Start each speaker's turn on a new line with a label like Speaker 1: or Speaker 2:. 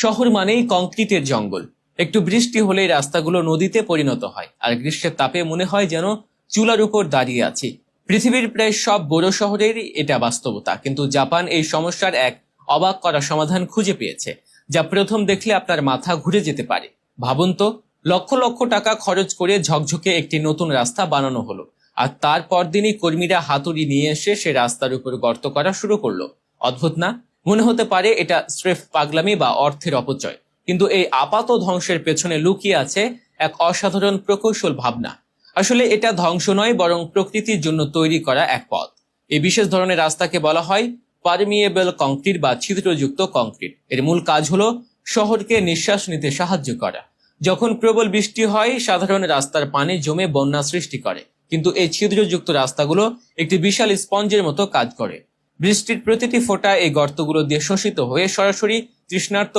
Speaker 1: শহর মানেই কংক্রিটের জঙ্গল। একটু বৃষ্টি হলেই রাস্তাগুলো নদীতে পরিণত হয়, আর গ্রীষ্মের তাপে মনে হয় যেন চুলার উপর দাঁড়িয়ে আছি। পৃথিবীর প্রায় সব বড় শহরেরই এটা বাস্তবতা, কিন্তু জাপান এই সমস্যার এক অবাক করা সমাধান খুঁজে পেয়েছে, যা প্রথম দেখলে আপনার মাথা ঘুরে যেতে পারে। ভাবুন তো, লক্ষ লক্ষ টাকা খরচ করে ঝকঝকে একটি নতুন রাস্তা বানানো হলো, আর তারপর দিনই কর্মীরা হাতুড়ি নিয়ে এসে সে রাস্তার উপর গর্ত করা শুরু করল। অদ্ভুত না? মনে হতে পারে এটা স্রেফ পাগলামি বা অর্থের অপচয়। কিন্তু এই আপাত ধ্বংসের পেছনে লুকিয়ে আছে এক অসাধারণ প্রকৌশল ভাবনা। আসলে এটা ধ্বংস নয়, বরং প্রকৃতির জন্য তৈরি করা এক পথ। এই বিশেষ ধরনের রাস্তাকে বলা হয় পারমিয়েবল কংক্রিট বা ছিদ্রযুক্ত কংক্রিট এর মূল কাজ হলো শহরকে নিঃশ্বাস নিতে সাহায্য করা। যখন প্রবল বৃষ্টি হয়, সাধারণ রাস্তার পানি জমে বন্যা সৃষ্টি করে। কিন্তু এই ছিদ্রযুক্ত রাস্তাগুলো একটি বিশাল স্পঞ্জের মতো কাজ করে। বৃষ্টির প্রতিটি ফোঁটা এই গর্তগুলো দিয়ে শোষিত হয়ে সরাসরি তৃষ্ণার্ত